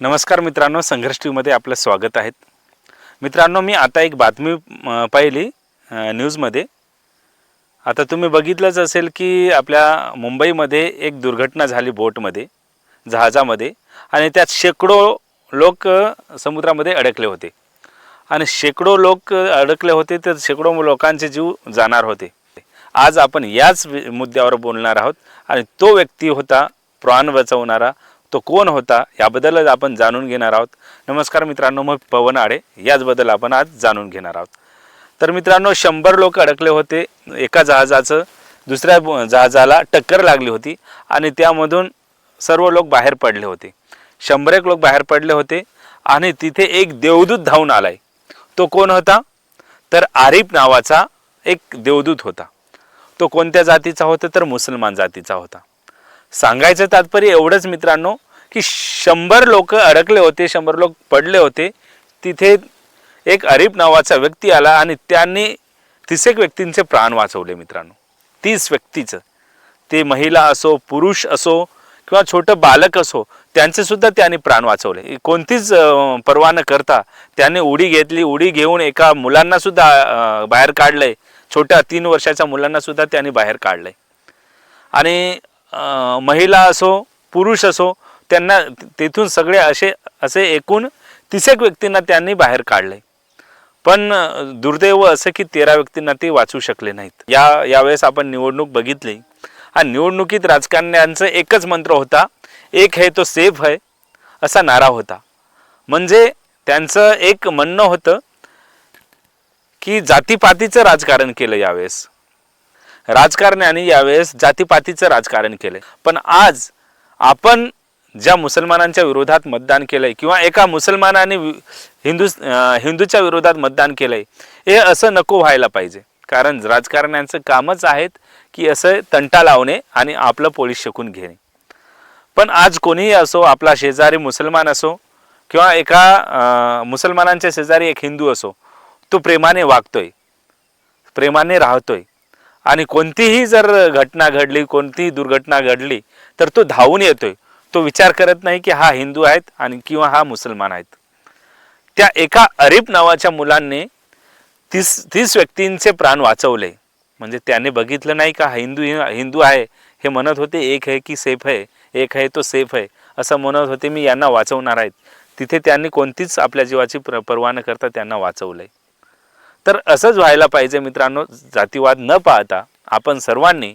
नमस्कार मित्रांनो संघर्ष टीव्हीमध्ये आपलं स्वागत आहे. मित्रांनो मी आता एक बातमी पाहिली न्यूजमध्ये. आता तुम्ही बघितलंच असेल की आपल्या मुंबईमध्ये एक दुर्घटना झाली बोटमध्ये जहाजामध्ये आणि त्यात शेकडो लोक समुद्रामध्ये अडकले होते. आणि शेकडो लोक अडकले होते तर शेकडो लोकांचे जीव जाणार होते. आज आपण याच मुद्द्यावर बोलणार आहोत आणि तो व्यक्ती होता प्राण वाचवणारा तो कोण होता याबद्दलच आपण जाणून घेणार आहोत. नमस्कार मित्रांनो मग पवन आडे याचबद्दल आपण आज जाणून घेणार आहोत. तर मित्रांनो शंभर लोक अडकले होते एका जहाजाचं दुसऱ्या जहाजाला टक्कर लागली होती आणि त्यामधून सर्व लोक बाहेर पडले होते. शंभर एक लोक बाहेर पडले होते आणि तिथे एक देवदूत धावून आलाय. तो कोण होता? तर आरिफ नावाचा एक देवदूत होता. तो कोणत्या जातीचा होता? तर मुसलमान जातीचा होता. सांगायचं तात्पर्य एवढंच मित्रांनो की शंभर लोक अडकले होते शंभर लोक पडले होते. तिथे एक अरीब नावाचा व्यक्ती आला आणि त्यांनी तिसेक एक व्यक्तींचे प्राण वाचवले मित्रांनो. तीस व्यक्तीचं. ते महिला असो पुरुष असो किंवा छोटं बालक असो त्यांचे सुद्धा त्यांनी प्राण वाचवले. कोणतीच परवा पर्वा न करता त्याने उडी घेतली उडी घेऊन एका मुलांना सुद्धा बाहेर काढलंय. छोट्या तीन वर्षाच्या मुलांना सुद्धा त्यांनी बाहेर काढलंय. आणि महिला असो पुरुष असो त्यांना तेथून सगळे असे असे एकूण तिसेक व्यक्तींना त्यांनी बाहेर काढले. पण दुर्दैव असं की तेरा व्यक्तींना ते वाचू शकले नाहीत. या यावेळेस आपण निवडणूक बघितली. आणि निवडणुकीत राजकारण्यांचं एकच मंत्र होता एक है तो सेफ है असा नारा होता. म्हणजे त्यांचं एक म्हणणं होतं की जातीपातीचं राजकारण केलं यावेळेस. राजकारण्याने यावेळेस जातीपातीचं राजकारण केलं. पण आज आपण ज्या मुसलमानांच्या विरोधात मतदान केलंय किंवा एका मुसलमानाने वि- हिंदू हिंदूच्या विरोधात मतदान केलंय हे असं नको व्हायला पाहिजे. कारण राजकारण्यांचं कामच आहेत की असं तंटा लावणे आणि आपलं पोलीस शिकून घेणे. पण आज कोणीही असो आपला शेजारी मुसलमान असो किंवा एका मुसलमानांच्या शेजारी एक हिंदू असो तो प्रेमाने वागतोय प्रेमाने राहतोय. आणि कोणतीही जर घटना घडली कोणतीही दुर्घटना घडली तर तो धावून येतोय. तो विचार करत नाही की हा हिंदू आहेत आणि किंवा हा मुसलमान आहेत. त्या एका अरीफ नावाच्या मुलांनी तीस तीस व्यक्तींचे प्राण वाचवले. म्हणजे त्याने बघितलं नाही का हा हिंदू हिंदू आहे हे म्हणत होते एक आहे की सेफ आहे एक आहे तो सेफ आहे असं म्हणत होते मी यांना वाचवणार आहेत. तिथे त्यांनी कोणतीच आपल्या जीवाची प्र पर्वा न करता त्यांना वाचवलंय. तर असंच व्हायला पाहिजे मित्रांनो जातीवाद न पाहता आपण सर्वांनी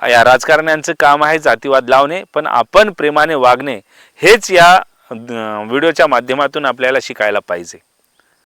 या राजकारण्यांचं काम आहे जातीवाद लावणे पण आपण प्रेमाने वागणे हेच या व्हिडिओच्या माध्यमातून आपल्याला शिकायला पाहिजे.